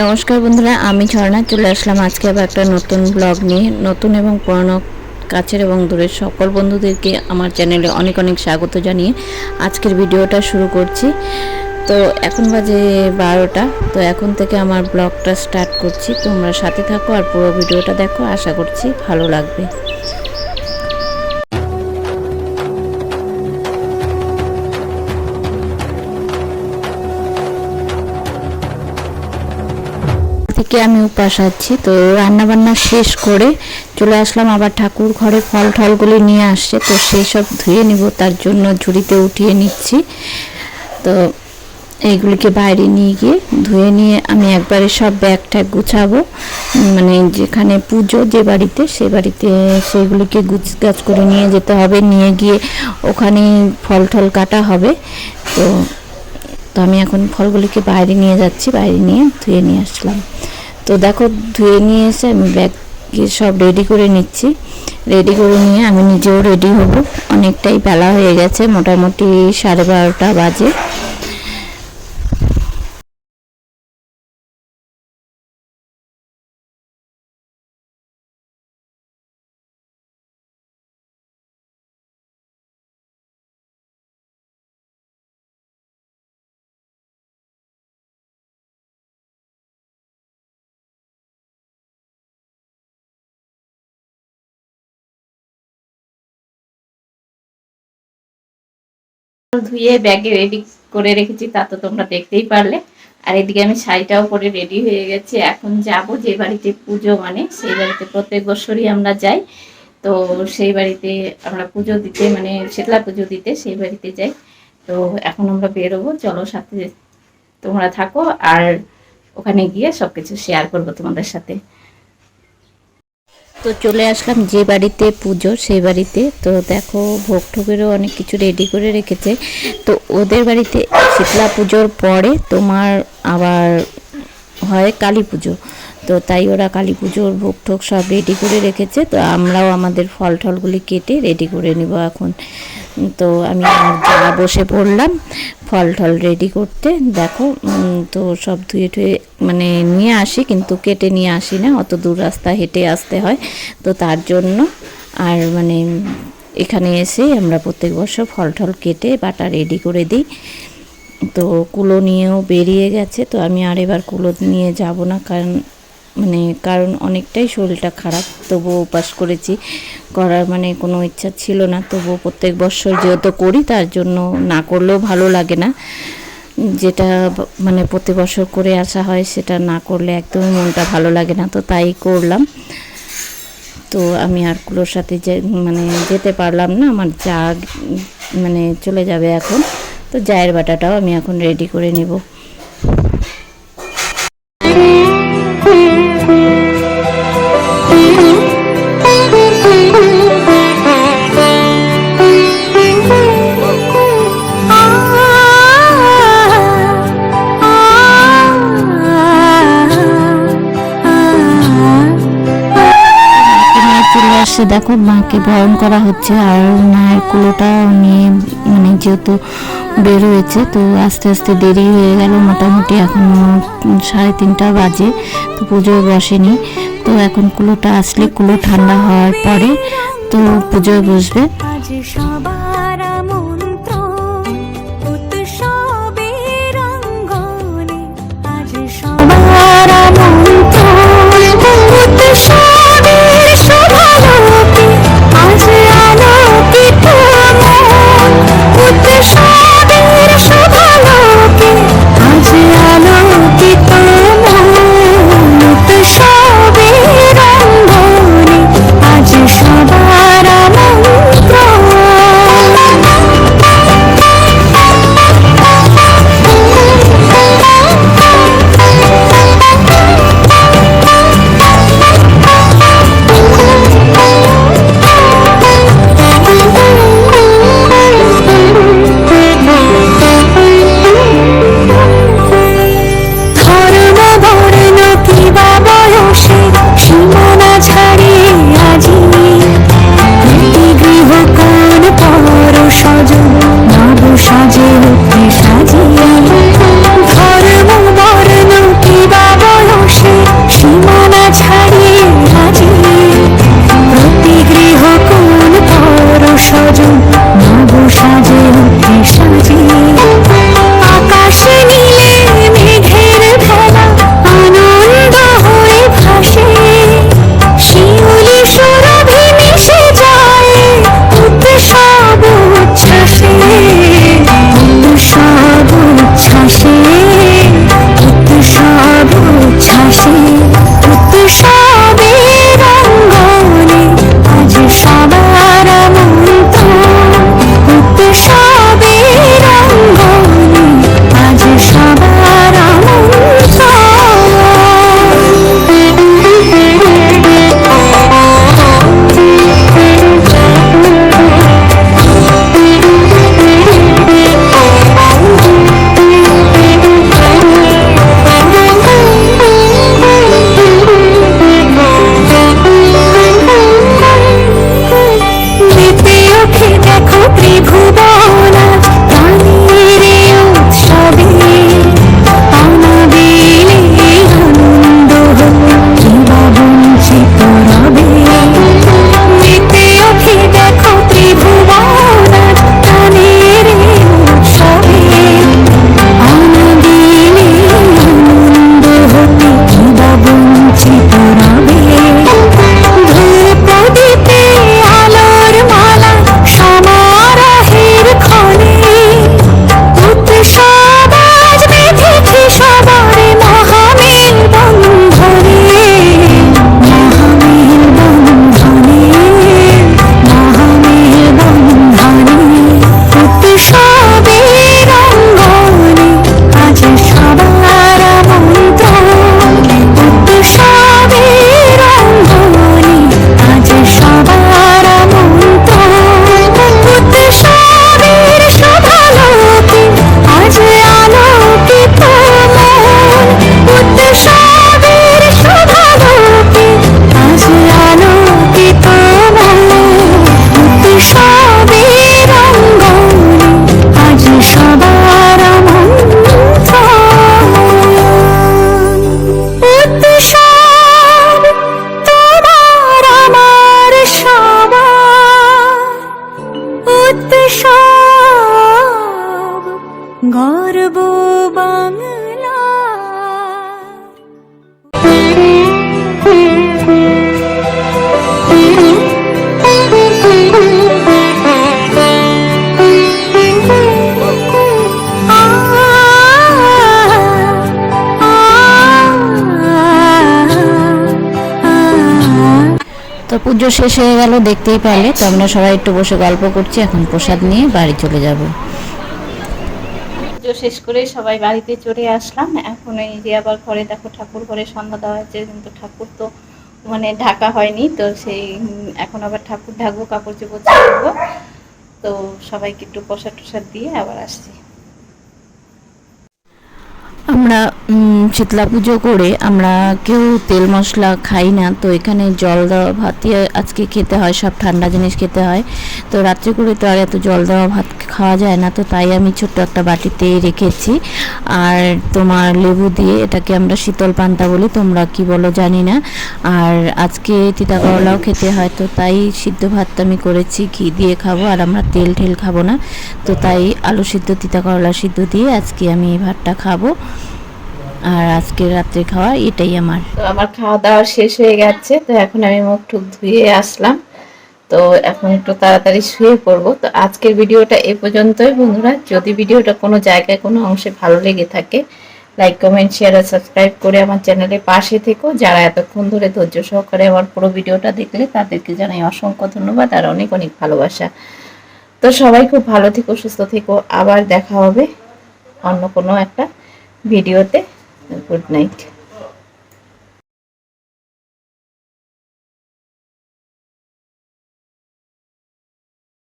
নমস্কার বন্ধুরা, আমি ঝর্ণা, চলে আসলাম আজকে আবার একটা নতুন ব্লগ নিয়ে। নতুন এবং পুরনো কাছের এবং দূরের সকল বন্ধুদেরকে আমার চ্যানেলে অনেক অনেক স্বাগত জানিয়ে আজকের ভিডিওটা শুরু করছি। তো এখন বাজে বারোটা, তো এখন থেকে আমার ব্লগটা স্টার্ট করছি। তোমরা সাথে থাকো আর পুরো ভিডিওটা দেখো, আশা করছি ভালো লাগবে। থেকে আমি উপাস আছি। তো রান্না বান্না শেষ করে চলে আসলাম, আবার ঠাকুর ঘরে ফল ঠলগুলি নিয়ে আসছে। তো সেই সব ধুয়ে নিব, তার জন্য ঝুড়িতে উঠিয়ে নিচ্ছি। তো এইগুলিকে বাইরে নিয়ে গিয়ে ধুয়ে নিয়ে আমি একবারে সব ব্যাগ ট্যাগ গুছাবো মানে যেখানে পুজো যে বাড়িতে, সে বাড়িতে সেগুলিকে গুছ গাছ করে নিয়ে যেতে হবে। নিয়ে গিয়ে ওখানে ফল টল কাটা হবে। তো তো আমি এখন ফলগুলিকে বাইরে নিয়ে যাচ্ছি, বাইরে নিয়ে ধুয়ে নিয়ে আসলাম। তো দেখো ধুয়ে নিয়ে এসে আমি ব্যাগকে সব রেডি করে নিচ্ছি। রেডি করে নিয়ে আমি নিজেও রেডি হব। অনেকটাই বেলা হয়ে গেছে, মোটামুটি সাড়ে বারোটা বাজে। ধুয়ে ব্যাগে রেডি করে রেখেছি, তা তো তোমরা দেখতেই পারলে। আর এদিকে আমি শাড়িটাও পরে রেডি হয়ে গেছি। এখন যাব যে বাড়িতে পুজো মানে সেই বাড়িতে প্রত্যেক বছরই আমরা যাই। তো সেই বাড়িতে আমরা পুজো দিতে মানে শীতলা পুজো দিতে সেই বাড়িতে যাই। তো এখন আমরা বেরোবো, চলো সাথে তোমরা থাকো। আর ওখানে গিয়ে সবকিছু শেয়ার করব তোমাদের সাথে। তো চলে আসলাম যে বাড়িতে পুজো, সেই বাড়িতে। তো দেখো, ভোগ ঠোকেরও অনেক কিছু রেডি করে রেখেছে। তো ওদের বাড়িতে শীতলা পুজোর পরে তোমার আবার হয় কালী পুজো। তো তাই ওরা কালী পুজোর ভোগ ঠোক সব রেডি করে রেখেছে। তো আমরাও আমাদের ফল টলগুলি কেটে রেডি করে নিব এখন। তো আমি আর যা বসে পড়লাম, ফল টল রেডি করতে। দেখো তো সব ধুয়ে টুয়ে মানে নিয়ে আসি, কিন্তু কেটে নিয়ে আসি না, অত দূর রাস্তা হেঁটে আসতে হয়। তো তার জন্য আর মানে এখানে এসে আমরা প্রত্যেক বছর ফল টল কেটে বাটা রেডি করে দিই। তো কুলো নিয়েও বেরিয়ে গেছে, তো আমি আর এবার কুলো নিয়ে যাব না, কারণ মানে কারণ অনেকটাই শরীরটা খারাপ, তবুও উপাস করেছি। করার মানে কোনো ইচ্ছা ছিল না, তবুও প্রত্যেক বছর যেহেতু করি, তার জন্য না করলেও ভালো লাগে না। যেটা মানে প্রতি বছর করে আসা হয়, সেটা না করলে একদমই মনটা ভালো লাগে না, তো তাই করলাম। তো আমি আর কুলোর সাথে যে মানে যেতে পারলাম না, আমার যা মানে চলে যাবে এখন। তো জায়ের বাটাটাও আমি এখন রেডি করে নিব। দেখো মাকে বরণ করা হচ্ছে আর মায়ের কুলোটা নিয়ে মানে যেহেতু বেরোয়েছে তো আস্তে আস্তে দেরি হয়ে গেল। মোটামুটি এখন সাড়ে তিনটা বাজে, তো পুজো বসেনি। তো এখন কুলোটা আসলে, কুলো ঠান্ডা হওয়ার পরে তো পুজোয় বসবে। পুজো শেষ হয়ে গেল, দেখতেই পারলে। তো আমরা সবাই একটু বসে গল্প করছি, এখন প্রসাদ নিয়ে বাড়ি চলে যাব। পুজো শেষ করে সবাই বাড়িতে চলে আসলাম। এখন এই যে আবার ঘরে দেখো ঠাকুর, ঘরে সন্ধ্যা দেওয়া হয়েছে, কিন্তু ঠাকুর তো মানে ঢাকা হয়নি। তো সেই, এখন আবার ঠাকুর ঢাকবো, কাপড় চোপড় তো সবাইকে একটু প্রসাদ টসাদ দিয়ে আবার আসছি। আমরা শীতলা পুজো করে আমরা কেউ তেল মশলা খাই না, তো এখানে জল দেওয়া ভাতই আজকে খেতে হয়, সব ঠান্ডা জিনিস খেতে হয়। তো রাত্রে করে তো আর এত জল দেওয়া ভাত খাওয়া যায় না, তো তাই আমি ছোট্ট একটা বাটিতে রেখেছি। আর তোমার লেবু দিয়ে এটাকে আমরা শীতল পান্তা বলি, তোমরা কি বলো জানি না। আর আজকে তিতা করলাও খেতে হয়, তো তাই সিদ্ধ ভাতটা আমি করেছি, ঘি দিয়ে খাব, আর আমরা তেল ঠেল খাব না। তো তাই আলু সিদ্ধ তিতা করলা সিদ্ধ দিয়ে আজকে আমি এই ভাতটা খাব। আর আজকে রাত্রে খাওয়া এটাই আমার। তো আমার খাওয়া দাওয়া শেষ হয়ে গেছে, তো এখন আমি মুখ টুক ধুয়ে আসলাম। তো এখন একটু তাড়াতাড়ি শুয়ে পড়ব। তো আজকের ভিডিওটা এ পর্যন্তই বন্ধুরা। যদি ভিডিওটা কোনো জায়গায় কোনো অংশে ভালো লেগে থাকে লাইক কমেন্ট শেয়ার আর সাবস্ক্রাইব করে আমার চ্যানেলের পাশে থেকো। যারা এতক্ষণ ধরে ধৈর্য সহকারে আমার পুরো ভিডিওটা দেখলে, তাদেরকে জানাই অসংখ্য ধন্যবাদ আর অনেক অনেক ভালোবাসা। তো সবাই খুব ভালো থেকো, সুস্থ থেকো। আবার দেখা হবে অন্য কোনো একটা ভিডিওতে। Good night